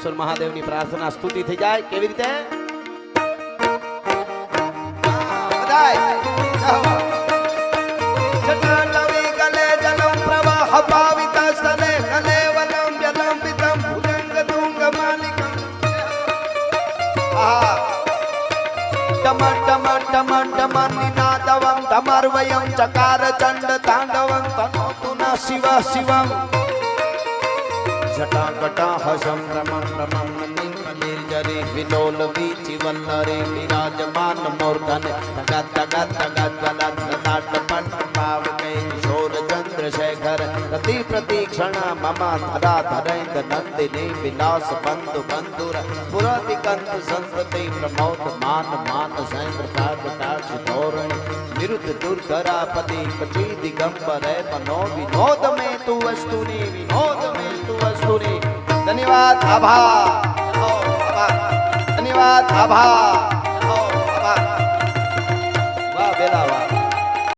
ઈશ્વર મહાદેવની પ્રાર્થના સ્તુતિ થઈ જાય કેવી રીતે બધાય જટાટવી ગલે જલમ પ્રવાહ ભાવિત સ્થલે કલેવલમ વ્યલંબિતમ जटाकटा हसं रमं रमन निर्जरे विलोल विराजमान मूर्धन तगत तगत गलत पट किशोर प्रति प्रतीक्षण मम धरा धरैत नंदिनी विलास बंधु बंधुर पुराति संस्कृति प्रमोद मान मान सैन्द्र कागता विरुद्ध दुर्धरा पति दिगंबर है मनो विनोद में तू वस्तु ने, विनोद में तू वस्तु ने। धन्यवाद आभा धन्यवाद आभा